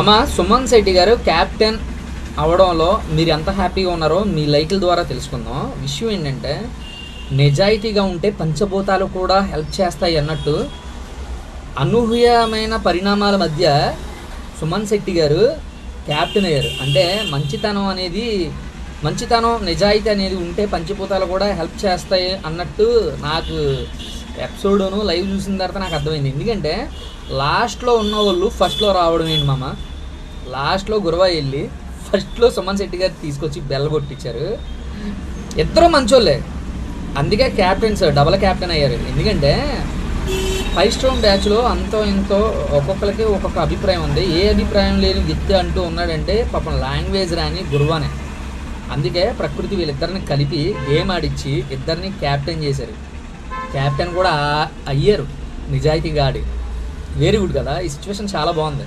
అమ్మ సుమన్ శెట్టి గారు క్యాప్టెన్ అవడంలో మీరు ఎంత హ్యాపీగా ఉన్నారో మీ లైకుల ద్వారా తెలుసుకుందాం. విషయం ఏంటంటే నిజాయితీగా ఉంటే పంచభూతాలు కూడా హెల్ప్ చేస్తాయి అన్నట్టు అనూహ్యమైన పరిణామాల మధ్య సుమన్ శెట్టి గారు క్యాప్టెన్ అయ్యారు. అంటే మంచితనం అనేది మంచితనం నిజాయితీ అనేది ఉంటే పంచభూతాలు కూడా హెల్ప్ చేస్తాయి అన్నట్టు నాకు ఎపిసోడ్ను లైవ్ చూసిన తర్వాత నాకు అర్థమైంది. ఎందుకంటే లాస్ట్లో ఉన్న వాళ్ళు ఫస్ట్లో రావడం ఏంటి మామ? లాస్ట్లో గురవా వెళ్ళి ఫస్ట్లో సుమన్ శెట్టి గారు తీసుకొచ్చి బెల్ల కొట్టించారు. ఇద్దరు మంచోళ్ళే. అందుకే క్యాప్టెన్స్ డబల్ క్యాప్టెన్ అయ్యారు. ఎందుకంటే ఫైవ్ స్టోన్ బ్యాచ్లో అంతో ఇంతో ఒక్కొక్కరికి ఒక్కొక్క అభిప్రాయం ఉంది. ఏ అభిప్రాయం లేని వ్యక్తి అంటూ ఉన్నాడంటే పాపం లాంగ్వేజ్ రాని గురువానే. అందుకే ప్రకృతి వీళ్ళిద్దరిని కలిపి గేమ్ ఆడిచ్చి ఇద్దరిని క్యాప్టెన్ చేశారు. క్యాప్టెన్ కూడా అయ్యారు. నిజాయితీగా ఆడి వెరీ గుడ్ కదా? ఈ సిచ్యువేషన్ చాలా బాగుంది.